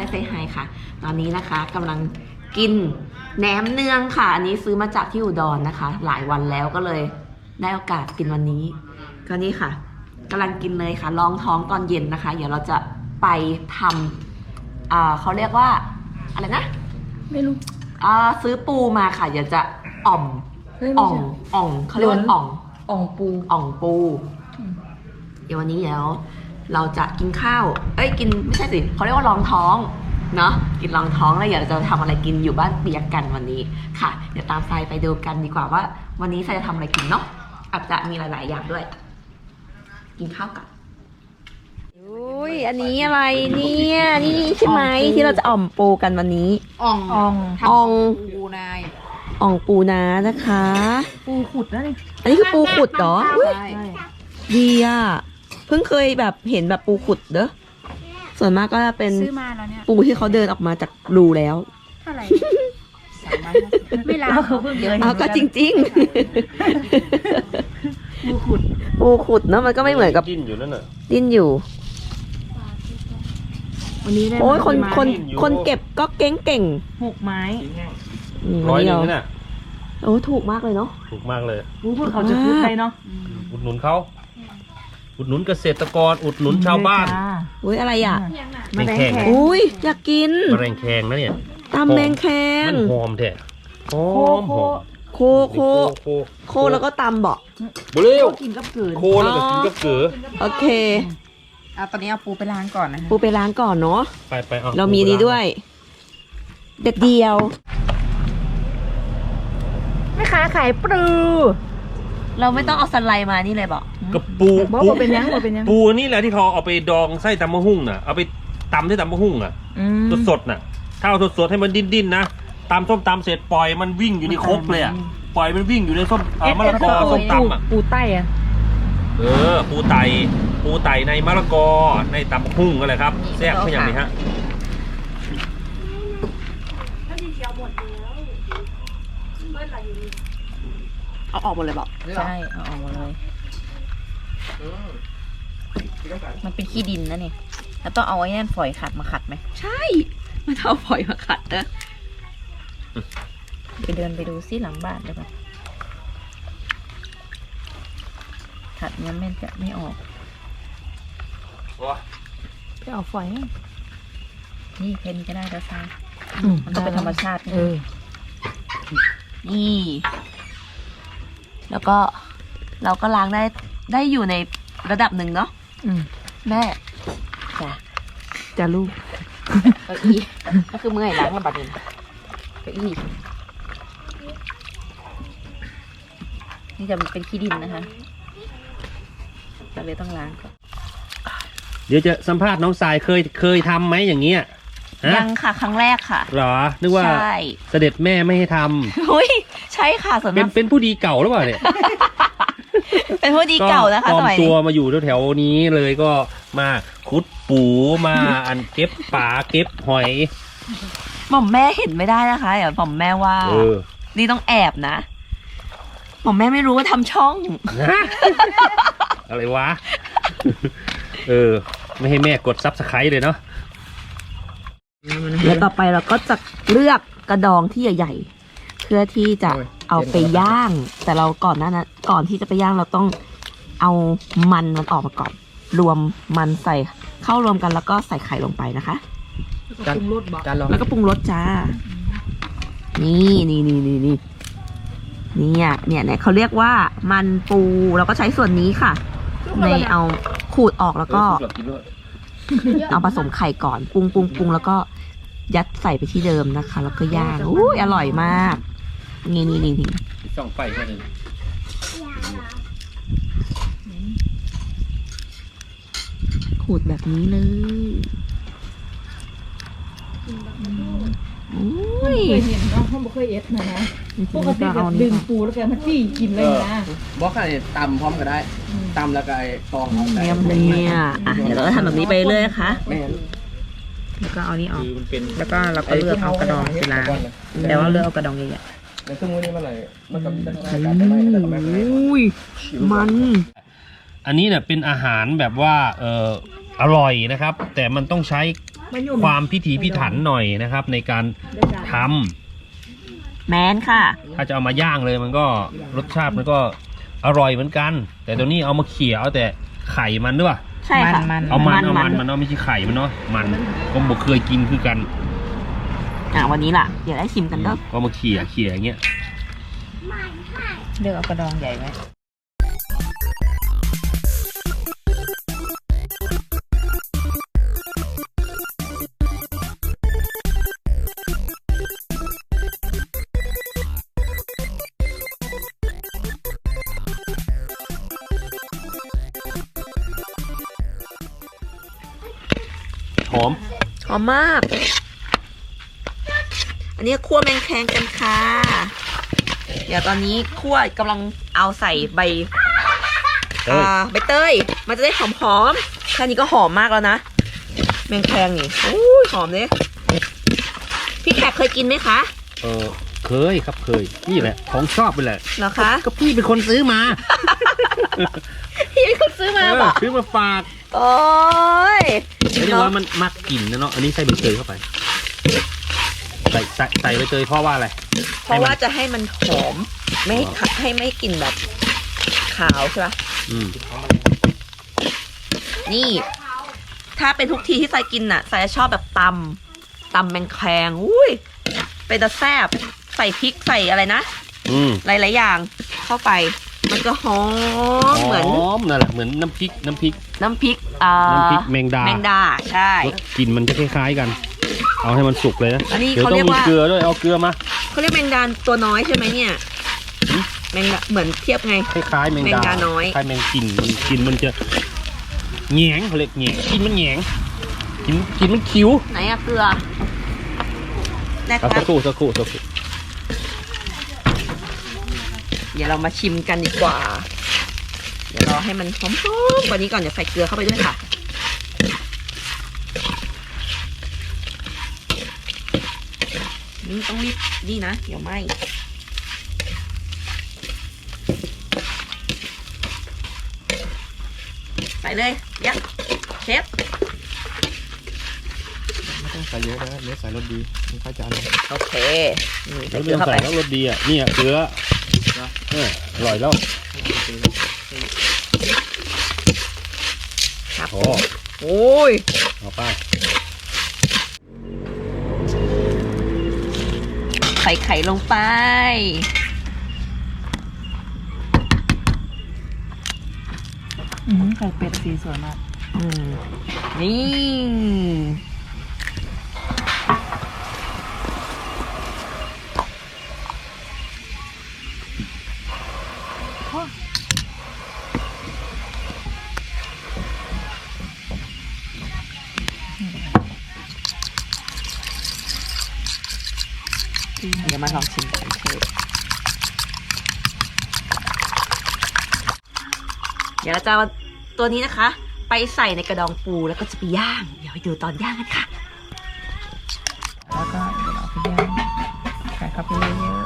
สวัสดีค่ะสายเซไฮค่ะ ตอนนี้นะคะกำลังกินแหนมเนืองค่ะ อันนี้ซื้อมาจากที่อุดรนะคะ หลายวันแล้วก็เลยได้โอกาสกินวันนี้ ก็นี่ค่ะกำลังกินเลยค่ะลองท้องตอนเย็นนะคะ เดี๋ยวเราจะไปทำอ่าเขาเรียกว่าอะไรนะ ไม่รู้อ่าซื้อปูมาค่ะเดี๋ยวจะอ่อมเฮ้ยอ่ไม่องใช่ อ่องเขาเรียกว่าล้นอ่อง อ่องปู อ่องปูอืมเดี๋ยววันนี้เดี๋ยว เราจะกินข้าว เอ้ยกินไม่ใช่สิเขาเรียกว่าลองท้องเนาะกินลองท้องแล้วเดี๋ยวเราจะทำอะไรกินอยู่บ้านเปียกกันวันนี้ค่ะ เดี๋ยวตามทรายไปดูกันดีกว่าว่า วันนี้ทรายจะทำอะไรกินเนาะอาจจะมีหลาย ๆ อย่างด้วย กินข้าวกันอุ้ยอันนี้อะไรเนี่ย นี่ใช่ไหมที่เราจะอ่อมปูกันวันนี้อ่องอ่องอ่องปูนายอ่องปูนานะคะ ปูขุดนะนี่อันนี้คือปูขุดเหรออุ๊ยใช่ดีอะ เพิ่งเคยแบบเห็นแบบปูขุดเด้อส่วนมากก็จะเป็นซื้อมาแล้วเนี่ยปูที่เขาเดินออกมาจากรูแล้วเท่าไหร่สามร้อยห้าสิบไม่ล้างเราเพิ่งเคยเอาก็จริงปูขุดๆปูขุดเนาะมันก็ไม่เหมือนกับดิ้นอยู่นั่นน่ะ ดิ้นอยู่ วันนี้ได้โอ้ยคนมาคนอยู่ คนเก็บก็เก่งเก่งหกไม้ๆอืมร้อยหนึ่งวันนั่นนี้เราน่ะโอ้ถูกมากเลยเนาะ ถูกมากเลยปูพูดเขาจะพูดไปเนาะอุดหนุนเขา อุดหนุนเกษตรกร อุดหนุนชาวบ้านอุ้ยอะไรอะมาแดงแข็งอุ้ยอยากกินมะเร็งแคงนะเนี่ยตำแมงแคงมันหอมแท้หอโคมโคหอมโคโคโคโคแล้วก็ตำบอกบุเร็วกินกับเกินโคแล้วก็กินก็เกือโอเคเอาตอนนี้เอาปูไปล้างก่อนนะคะปูไปล้างก่อนเนาะไปไปเอาเรามีนี้ด้วย เด็ดเดียวแม่ค้าขายปลูเราไม่ต้องเอาสไลด์มานี่เลยบอก กับปูบอกปูว่าเป็นยังว่าเป็นยังปูนี่แหละที่เขาเอาไปดองไส้ตำมะฮุ่งน่ะเอาไปตำที่ตำมะฮุ่งอะ อืมสดๆน่ะ ถ้าเอาสดๆให้มันดิ้นๆนะตำส้มตำเสร็จปล่อยมันวิ่งอยู่ในครกเลยอะ ปล่อยมันวิ่งอยู่ในส้มเอ่อมะละกอส้มตำอะ ปูใต้อะเออ ปูไต ปูไตในมะละกอ ในตำหุ่งกันเลยครับแซ่บเพื่ออย่างนี้ฮะ เอาออกหมดเลยบอก ใช่เอาออกมาเลย มันเป็นขี้ดินนะนี่แล้วต้องเอาไอ้นั่นฝอยขัดมาขัดไหม ใช่ มันเอาฝอยมาขัดนะไปเดินไปดูซิหลังบ้านเดี๋ยวก่อนขัดยังไม่จะไม่ออกไปเอาฝอยอะนี่เพนก็ได้แล้วซายมันต้องเป็นธรรมชาติเออนี่ แล้วก็เราก็ล้างได้ ได้อยู่ในระดับหนึ่งเนาะอืมแม่จ้ะจะลูกเก้าอี้ก็คือเมื่อยล้างระบัดนี้เก้าอี้นี่จะเป็นขี้ดินนะคะเราเลยต้องล้างก่อนเดี๋ยวจะสัมภาษณ์น้องสายเคยเคยทำไหมอย่างเงี้ยฮะยังค่ะครั้งแรกค่ะเหรอนึกว่าใช่เสด็จแม่ไม่ให้ทำอุ้ยใช่ค่ะส่วนเป็นมากเป็นผู้ดีเก่าหรือเปล่าเนี่ย เป็นผู้ดีเก่านะคะปลอสมมัยตันี้วมาอยู่แถวๆนี้เลยก็มาขุดปูมาอันเก็บปลาเก็บหอยหม่อมแม่เห็นไม่ได้นะคะเดี๋ยวหม่อมแม่ว่า เออนี่ต้องแอบนะหม่อมแม่ไม่รู้ว่าทำช่องนะอะไรวะ เออ ไม่ให้แม่กดซับสไครต์เลยเนาะ แล้วต่อไปเราก็จะเลือกกระดองที่ใหญ่ๆเพื่อที่จะเอาไปย่าง แต่เราก่อนหน้านั้นก่อนที่จะไปย่างเราต้องเอามันมันออกมาก่อน รวมมันใส่เข้ารวมกันแล้วก็ใส่ไข่ลงไปนะคะปรุงรสบอกจานลองแล้วก็ปรุงรสจ้า นี่นี่นี่นี่นี่เนี่ยเนี่ยเนี่ยเขาเรียกว่ามันปูเราก็ใช้ส่วนนี้ค่ะ ในเอาขูดออกแล้วก็ เอาผสมไข่ก่อนปรุงปรุงปรุงแล้วก็ยัดใส่ไปที่เดิมนะคะ แล้วก็ย่างอุ้ยอร่อยมาก นี่นี่นี่นี่ส่องไฟแค่นึงขูดแบบนี้เลยอุ้ยเคยเห็นเนาะเขาบอกเคยเอ็ดนะนะปกติแบบดึงปูแล้วก็มาจี้กินเลยนะบล็อกอะไรตำพร้อมก็ได้ตำแล้วก็ไอ้ตองเอาใส่เนี่ยอะเดี๋ยวเราก็ทำแบบนี้ไปเรื่อยนะคะแม่นแล้วก็เอานี้ออกคือมันเป็นแล้วก็เราก็เลือกเอากระดองไปล้างแต่ว่าเลือกเอากระดองใหญ่ ในเครื่องมือนี้มันอะไรมันกับพัฒนาๆการได้ไหมแต่ก็ไม่ให้อุ้ยมัน อันนี้เนี่ยเป็นอาหารแบบว่าเอออร่อยนะครับ แต่มันต้องใช้ความพิถีพิถันหน่อยนะครับ ในการทำแมนค่ะ ถ้าจะเอามาย่างเลยมันก็รสชาติมันก็อร่อยเหมือนกัน แต่ตัวนี้เอามาเขี่ยเอาแต่ไข่มันด้วยใช่ค่ะมันเอามันมันเอามันมันมันเนาะไม่ใช่ไข่มันเนาะมันก็บอกเคยกินคือกัน อะวันนี้ล่ะเดี๋ยวได้ชิมกันเด้อก็มาเขี่ยเขี่ยอย่างเงี้ยเลือกเอากระดองใหญ่ไหมหอมหอมมาก อันนี้คั่วแมงแคงกันค่ะ เดี๋ยวตอนนี้คั่วกำลังเอาใส่ใบเอ้ยอ่าใบเตย มันจะได้หอมหอมๆแค่นี้ก็หอมมากแล้วนะ แมงแคงนี่โอ้ยหอมเลยพี่แขกเคยกินไหมคะ เออเคยครับเคย นี่แหละ ของชอบไปแหละเหรอคะก็พี่เป็นคนซื้อมา พี่เป็นคนซื้อมาเออบอกซื้อมาฝาก โอ้ยไม่ได้ว่ามันมักกลิ่นนะเนาะ อันนี้ใส่ใบเตยเข้าไป ใส่ใส่ใส่ใบเตยเพราะว่าอะไรเพราะว่าจะให้มันหอม ไม่ให้ขให้ไม่กลิ่นแบบขาวใช่ปะอืมนี่ ถ้าเป็นทุกทีที่ใส่กินน่ะใส่จะชอบแบบตำตำแมงแคงอุ้ยเป็นตะแซบใส่พริกใส่อะไรนะอืมหลายๆอย่างเข้าไป มันจะหอมเหมือน หอมนั่นแหละเหมือนน้ำพริกน้ำพริกน้ำพริกเอ่อน้ำพริกแมงดาแมงดาใช่รสกลิ่นมันจะคล้ายๆกัน เอาให้มันสุกเลยนะอันนี้เดี๋ยวเขาต้อเรียงกมีว่า เกลือด้วยเอาเกลือมา เขาเรียกแมงดาตัวน้อยใช่ไหมเนี่ยหืม แมงดาเหมือนเทียบไง คล้ายๆแมงแมดางดาน้อย คล้ายแมงกลิ่นมันกลิ่นมันจะแหงงเขาเรียกแหงงกลิ่นมันแหงงกลิ่นกลิ่นมันคิ้วไหนอะเกลือนะเอาคะสักครู่สักครู่สักครู่เดี๋ยวเรามาชิมกันดีกว่า เดี๋ยวรอให้มันหอมๆกว่านี้ก่อนเดี๋ยวใส่เกลือเข้าไปด้วยค่ะ นี่ต้องรีบนี่นะ เดี๋ยวไหมใส่เลยยักเชฟไม่ต้องใส่เยอะนะเนื้อใส่รสดีมันค่อยจะอร่อยโอเคนี่ใส่แล้วเกลืเรื่อองเข้าใส่ไปแล้วรสดีอะเนี่ยเกลือเอออร่อยแล้วครับโอ้โอ้ย เอาไป ใส่ไข่ลงไป อืมไข่เป็ดสีสวยมาก อืม นี่ เดี๋ยวมาลองชิมกันเทศเดี๋ยวเราจะเอาตัวนี้นะคะ ไปใส่ในกระดองปูแล้วก็จะไปย่าง เดี๋ยวไปดูตอนย่างกันค่ะ แล้วก็เดี๋ยวเราไปย่างใส่เข้าไปเยอะ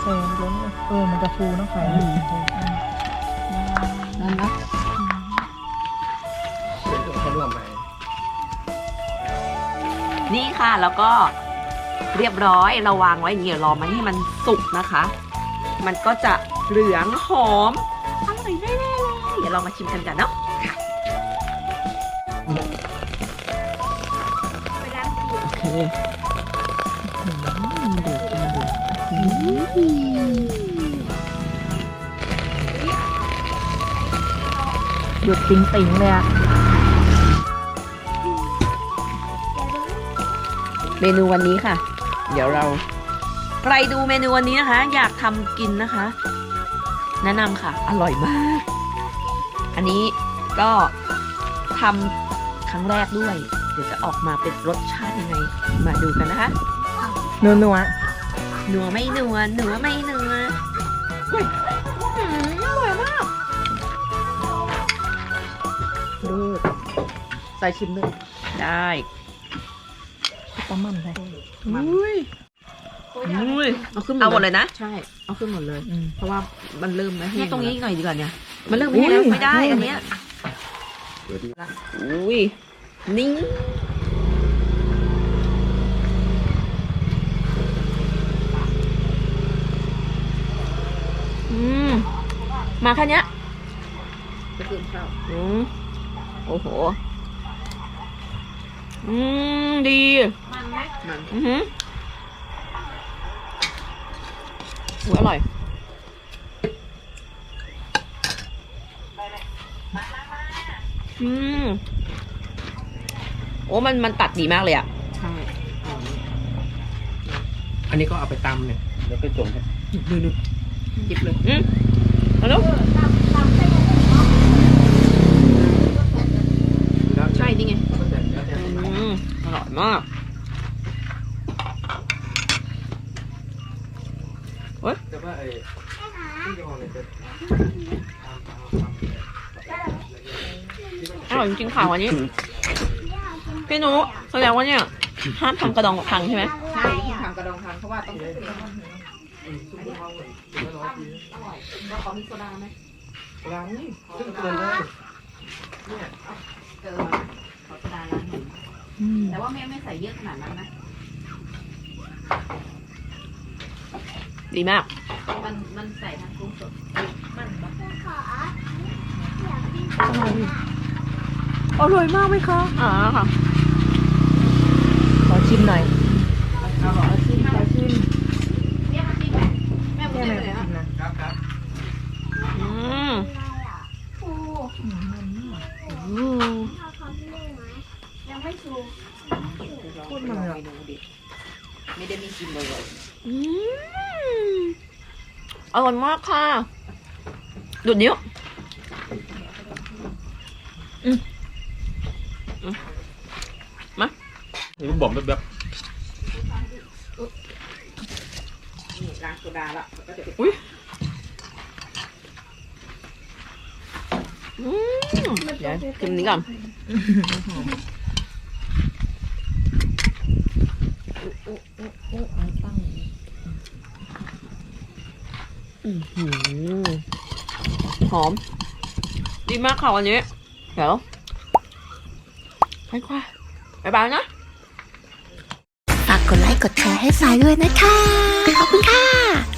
ใส่ล้นเออมันจะฟูเนอะไข่นั่นนะให้ร่วมไปนี่ค่ะแล้วก็ เรียบร้อยเราวางไว้อย่างนี้รอมันให้มันสุกนะคะ มันก็จะเหลืองหอมอร่อยแน่ๆเลยเดี๋ยวเรามาชิมกันกันเนาะโอเคหยุดติ่งติ่งๆเลยอะเมนูวันนี้ค่ะ เดี๋ยวเราใครดูเมนูวันนี้นะคะ อยากทำกินนะคะ แนะนำค่ะ อร่อยมาก อันนี้ก็ทำครั้งแรกด้วย เดี๋ยวจะออกมาเป็นรสชาติยังไง มาดูกันนะคะนัวนัวนัวไม่นัวนัวไม่นัวอุ้ยอื้อหืออร่อยมากดูใส่ชิมด้วยได้ปลามันเลย อุ้ยอุ้ยเอาขึ้นเอาหมดเลยนะ ใช่ เอาขึ้นหมดเลย อืม เพราะว่ามันเริ่มไม่แห้เนี่ยงตรงนี้อีกหน่อยดีกว่าเนี่ยมันเริ่มไม่แห้งแล้วไม่ได้อันเนี้ยอุ้ยนี่อืมมาแค่เนี้ย จะกินข้าวอืมโอ้โห อืม ดี มันไหมมันอือหืออุ๊ยอร่อย อืม โอ้มันมันตัดดีมากเลยอะ ใช่อันนี้ก็เอาไปตำเนี่ย เดี๋ยวไปจงให้ดูดูหยิบเลยอืมเอาแล้วแล้ว ใช่นี่ไง อืม อร่อยมากแต่ว่าไอ้ที่จะมองเนี่ยจะอร่อยจริงๆค่ะวันนี้ พี่นุแสดงว่าเนี่ยห้ามทำกระดองพังใช่ไหมใช่ที่ทำกระดองทานเพราะว่าต้องเทแล้วเขามีโซดาไหมล้างนี่ซึ่งเกินเลยเจอขอโซดาล้างหนึ่ง แต่ว่าแม่ไม่ใส่เยอะขนาดนั้นนะ ดีมาก มันมันใส่ทั้งกุ้งสด มันอร่อยมากไหมคะอ่าค่ะ ขอชิมหน่อยชิมขอชิมแม่มาชิมไหมแม่มาชิมเลยนะครับครับอืมอื มพูดมาเมนูดิไม่ได้มีกินบ่อยอืมอร่อยมากค่ะดูดนิ้วอืมอืมมานี่ผมบอกแบบแบบๆนี่ล้างโซดาละแล้วก็จะไปอืมเดี๋ยวกินนี้ก่อนอื้อหือ หอม ดีมากค่ะวันนี้ เดี๋ยวไปค่ะบ๊ายบายนะ ฝากกดไลค์กดแชร์ให้สายด้วยนะคะ ขอบคุณค่ะ